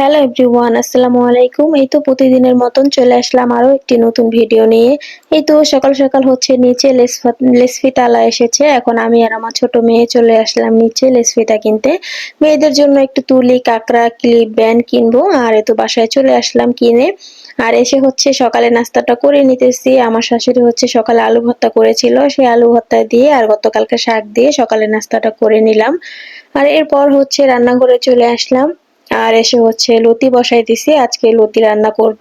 Hello everyone আসসালামু আলাইকুম। এই তো প্রতিদিনের মতন চলে আসলাম আরও একটি নতুন ভিডিও নিয়ে। এই তো সকাল সকাল হচ্ছে নিচে লেসফিতালা এসেছে। এখন আমি আর আমার ছোট মেয়ে চলে আসলাম নিচে লেসফিতা কিনতে। মেয়েদের জন্য একটু তুলি, কাঁকড়া, ক্লিপ, ব্যান্ড কিনবো। আর এই তো বাসায় চলে আসলাম কিনে। আর এসে হচ্ছে সকালে নাস্তাটা করে নিতেছি। আমার শাশুড়ি হচ্ছে সকালে আলু ভর্তা করেছিল। সেই আলু ভর্তা দিয়ে আর গতকালকে শাক দিয়ে সকালে নাস্তাটা করে নিলাম। আর এরপর হচ্ছে রান্নাঘরে চলে আসলাম। আর এসে হচ্ছে লতি বসাই দিছি। আজকে লতি রান্না করব।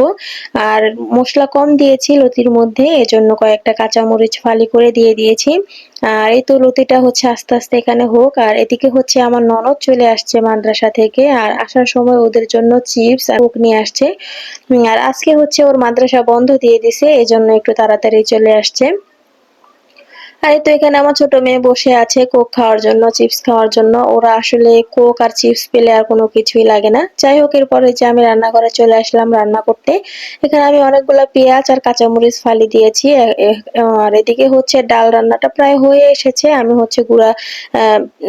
আর মশলা কম দিয়েছি লতির মধ্যে, এজন্য কয়েকটা কাঁচামরিচ ফালি করে দিয়ে দিয়েছি। আর এই তো লতিটা হচ্ছে আস্তে আস্তে এখানে হোক। আর এদিকে হচ্ছে আমার ননদ চলে আসছে মাদ্রাসা থেকে, আর আসার সময় ওদের জন্য চিপস আর কোক নিয়ে আসছে। আর আজকে হচ্ছে ওর মাদ্রাসা বন্ধ দিয়ে দিছে, এজন্য একটু তাড়াতাড়ি চলে আসছে। আর তো এখানে আমার ছোট মেয়ে বসে আছে কোক খাওয়ার জন্য, চিপস খাওয়ার জন্য। ওরা আসলে কোক আর চিপস পেলে আর কোনো কিছুই লাগে না। যাই হোক, এরপরে যে আমি রান্নাঘরে চলে আসলাম রান্না করতে। এখানে আমি অনেকগুলো পেঁয়াজ আর কাঁচামরিচ ফালি দিয়েছি। আর এদিকে হচ্ছে ডাল রান্নাটা প্রায় হয়ে এসেছে। আমি হচ্ছে গুঁড়া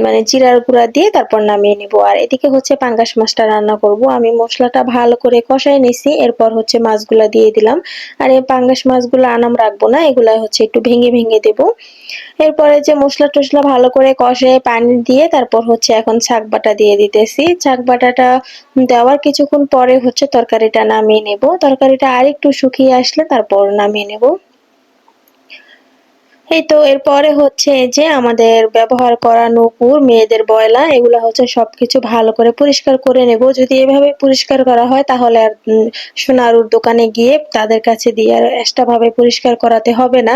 মানে জিরার গুঁড়া দিয়ে তারপর নামিয়ে নিব। আর এদিকে হচ্ছে পাঙ্গাস মাছটা রান্না করব। আমি মশলাটা ভালো করে কষাই নিছি। এরপর হচ্ছে মাছগুলা দিয়ে দিলাম। আর এই পাঙ্গাস মাছগুলো আনাম রাখব না এগুলা হচ্ছে একটু ভেঙে ভেঙে দেবো। এরপরে যে মশলা টসলা ভালো করে কষে পানি দিয়ে তারপর হচ্ছে এখন শাক বাটা দিয়ে দিতেছি। শাক বাটাটা দেওয়ার কিছুক্ষণ পরে হচ্ছে তরকারিটা নামিয়ে নেব। তরকারিটা আর একটু শুকিয়ে আসলে তারপর নামিয়ে নেব। এই তো, এরপরে হচ্ছে যে আমাদের ব্যবহার করা নূপুর, মেয়েদের বয়লা, এগুলো হচ্ছে সবকিছু ভালো করে পরিষ্কার করে নেব। যদি এভাবে পরিষ্কার করা হয়, তাহলে আর সোনারুর দোকানে গিয়ে তাদের কাছে দিয়ে আর এক্সট্রা ভাবে পরিষ্কার করাতে হবে না।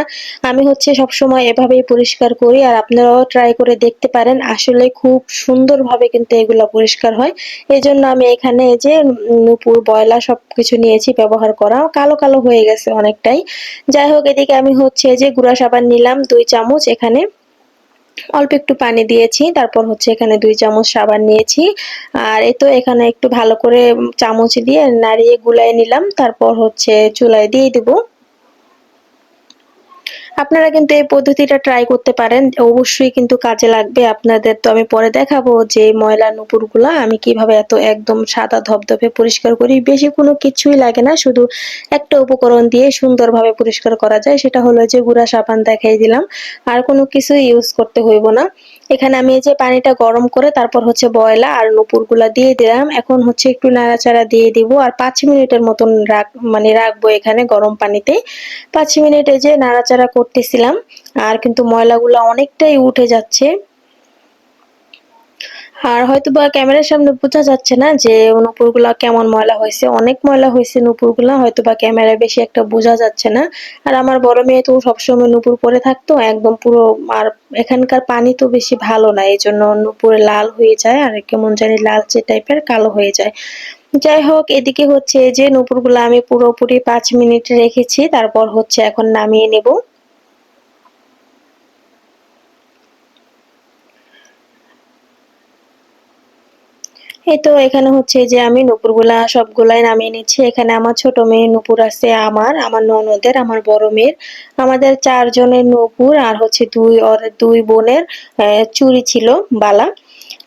আমি হচ্ছে সব সময় এভাবেই পরিষ্কার করি, আর আপনারাও ট্রাই করে দেখতে পারেন। আসলে খুব সুন্দরভাবে কিন্তু এগুলো পরিষ্কার হয়। এই জন্য আমি এখানে যে নূপুর, বয়লা সবকিছু নিয়েছি, ব্যবহার করা। কালো কালো হয়ে গেছে অনেকটাই। যাই হোক, এদিকে আমি হচ্ছে যে গুঁড়া সাবান নিলাম। দুই চামচ এখানে। অল্প একটু পানি দিয়েছি, তারপর হচ্ছে এখানে দুই চামচ সাবান নিয়েছি। আর এ তো এখানে একটু ভালো করে চামচ দিয়ে নাড়িয়ে গুলাই নিলাম, তারপর হচ্ছে চুলায় দিয়ে দেবো। আপনারা কিন্তু এই পদ্ধতিটা ট্রাই করতে পারেন। অবশ্যই কিন্তু কাজে লাগবে। আপনাদের তো আমি পরে দেখাবো যে ময়লা নুপুরগুলো আমি কীভাবে এত একদম সাদা ধপধপে পরিষ্কার করি। বেশি কোনো কিছুই লাগে না, শুধু একটা উপকরণ দিয়ে সুন্দরভাবে পরিষ্কার করা যায়। সেটা হলো যে গুঁড়া সাবান দেখাই দিলাম। আর কোনো কিছু ইউজ করতে হইব না। এখানে আমি এই যে পানিটা গরম করে তারপর হচ্ছে বয়লা আর নুপুরগুলা দিয়ে দিলাম। এখন হচ্ছে একটু নাড়াচাড়া দিয়ে দিব আর পাঁচ মিনিটের মতন রাখ মানে রাখব এখানে গরম পানিতে। পাঁচ মিনিটে যে নাড়াচাড়া করতেছিলাম আর কিন্তু ময়লাগুলো অনেকটাই উঠে যাচ্ছে। আর হয়তো বা ক্যামেরার সামনে বোঝা যাচ্ছে না যে নুপুরগুলা কেমন ময়লা হয়েছে। অনেক ময়লা হয়েছে নুপুরগুলা হয়তো বা ক্যামেরায় বেশি একটা বোঝা যাচ্ছে না। আর আমার বড় মেয়ে তো সবসময় নুপুর পরে থাকতো, একদম পুরো আর এখানকার পানি তো বেশি ভালো না এই জন্য নুপুরে লাল হয়ে যায় আর কেমন জানি লালচে টাইপের কালো হয়ে যায়। যাই হোক, এদিকে হচ্ছে যে নুপুরগুলো আমি পুরোপুরি পাঁচ মিনিট রেখেছি, তারপর হচ্ছে এখন নামিয়ে নেব। এই তো এখানে হচ্ছে যে আমি নুপুরগুলা সবগুলাই নামিয়ে নিচ্ছি। এখানে আমার ছোট মেয়ে নুপুর আছে, আমার আমার ননদের, আমার বড় মেয়ের। আমাদের চারজনের নুপুর আর হচ্ছে দুই, ওর দুই বোনের চুরি ছিল, বালা।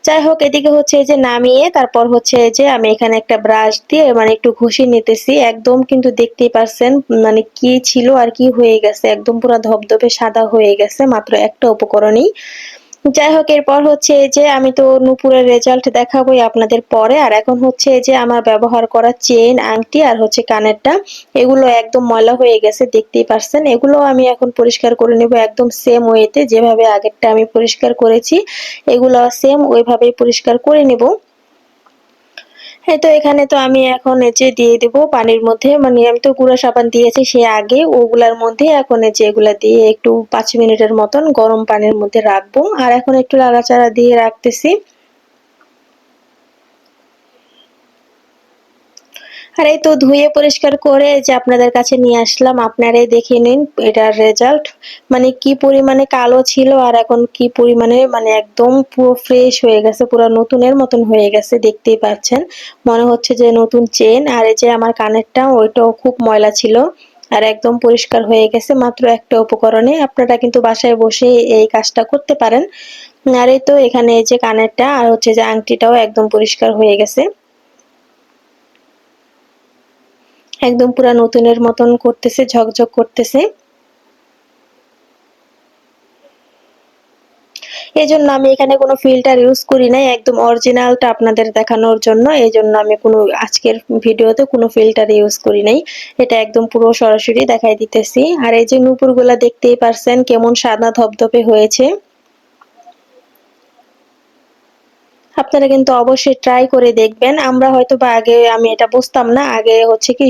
যাই হোক, এদিকে হচ্ছে যে নামিয়ে তারপর হচ্ছে যে আমি এখানে একটা ব্রাশ দিয়ে মানে একটু ঘষি নিতেছি। একদম কিন্তু দেখতেই পারছেন মানে কি ছিল আর কি হয়ে গেছে। একদম পুরো ধবধবে সাদা হয়ে গেছে, মাত্র একটা উপকরণই। যাই হোক, এরপর হচ্ছে যে আমি তো নুপুরের রেজাল্ট দেখাবোই আপনাদের পরে। আর এখন হচ্ছে যে আমার ব্যবহার করা চেন আংটি আর হচ্ছে কানেরটা, এগুলো একদম ময়লা হয়ে গেছে, দেখতেই পারছেন। এগুলো আমি এখন পরিষ্কার করে নেব একদম সেম ওয়েতে যেভাবে আগেরটা আমি পরিষ্কার করেছি, এগুলো সেম ওইভাবেই পরিষ্কার করে নেব। হ্যাঁ তো এখানে তো আমি এখন যে দিয়ে দেবো পানির মধ্যে। মানে আমি তো গুঁড়া সাবান দিয়েছি সে আগে, ওগুলার মধ্যে এখন যে এগুলা দিয়ে একটু পাঁচ মিনিটের মতন গরম পানির মধ্যে রাখব। আর এখন একটু লাগাচাড়া দিয়ে রাখতেছি। আর এই তো ধুয়ে পরিষ্কার করে যে আপনাদের কাছে নিয়ে আসলাম, আপনারাই দেখে নিন এটার রেজাল্ট মানে কি পরিমাণে কালো ছিল আর এখন কি পরিমাণে মানে একদম পুরো ফ্রেশ হয়ে গেছে, পুরো নতুনের মতন হয়ে গেছে, দেখতেই পাচ্ছেন। মনে হচ্ছে যে নতুন চেন আর এই যে আমার কানেরটা, ওইটাও খুব ময়লা ছিল আর একদম পরিষ্কার হয়ে গেছে, মাত্র একটা উপকরণে। আপনারা কিন্তু বাসায় বসে এই কাজটা করতে পারেন। আর এই তো এখানে এই যে কানেরটা আর হচ্ছে যে আংটিটাও একদম পরিষ্কার হয়ে গেছে। একদম পুরা নতুনের মতন করতেছে, ঝকঝক করতেছে। এই জন্য আমি এখানে কোনো ফিল্টার ইউজ করি নাই, একদম অরিজিনালটা আপনাদের দেখানোর জন্য। এই জন্য আমি কোনো আজকের ভিডিওতে কোনো ফিল্টার ইউজ করি নাই। এটা একদম পুরো সরাসরি দেখাই দিতেছি। আর এই যে নুপুরগুলা দেখতেই পারছেন, কেমন সাদা ধপধপে হয়েছে। আপনারা কিন্তু অবশ্যই ট্রাই করে দেখবেন। আমরা হয়তো বা আগে আমি এটা বুঝতাম না, আগে হচ্ছে কি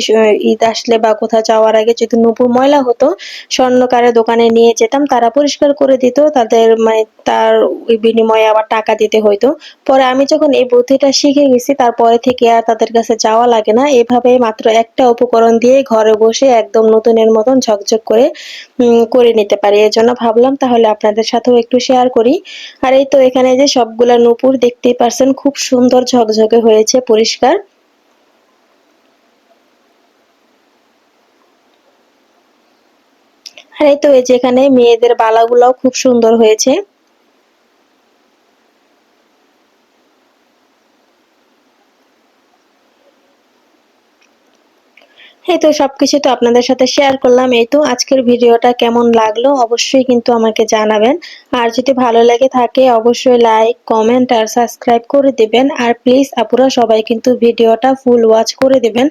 ঈদ আসলে বা কোথাও যাওয়ার আগে যদি নুপুর ময়লা হতো, স্বর্ণকারের দোকানে নিয়ে যেতাম, তারা পরিষ্কার করে দিত, তাদের মানে তার ওই বিনিময়ে আবার টাকা দিতে হইতো। পরে আমি যখন এই বুদ্ধিটা শিখে গেছি, তারপরে থেকে আর তাদের কাছে যাওয়া লাগে না। এভাবে মাত্র একটা উপকরণ দিয়ে ঘরে বসে একদম নতুনের মতন ঝকঝক করে করে নিতে পারি। এর জন্য ভাবলাম তাহলে আপনাদের সাথেও একটু শেয়ার করি। আর এই তো এখানে যে সবগুলা নুপুর দেখতে পারছেন খুব সুন্দর ঝকঝকে হয়েছে, পরিষ্কার। আর এই তো এই যেখানে মেয়েদের বালাগুলাও খুব সুন্দর হয়েছে। এই তো সবকিছু তো আপনাদের সাথে শেয়ার করলাম। এই তো আজকের ভিডিওটা কেমন লাগল অবশ্যই কিন্তু আমাকে জানাবেন। আর যদি ভালো লাগে থাকে অবশ্যই লাইক কমেন্ট আর সাবস্ক্রাইব করে দিবেন। আর প্লিজ আপুরা সবাই কিন্তু ভিডিওটা ফুল ওয়াচ করে দিবেন।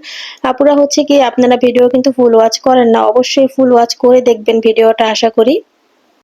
আপুরা হচ্ছে কি, আপনারা ভিডিও কিন্তু ফুল ওয়াচ করেন না। অবশ্যই ফুল ওয়াচ করে দেখবেন ভিডিওটা, আশা করি।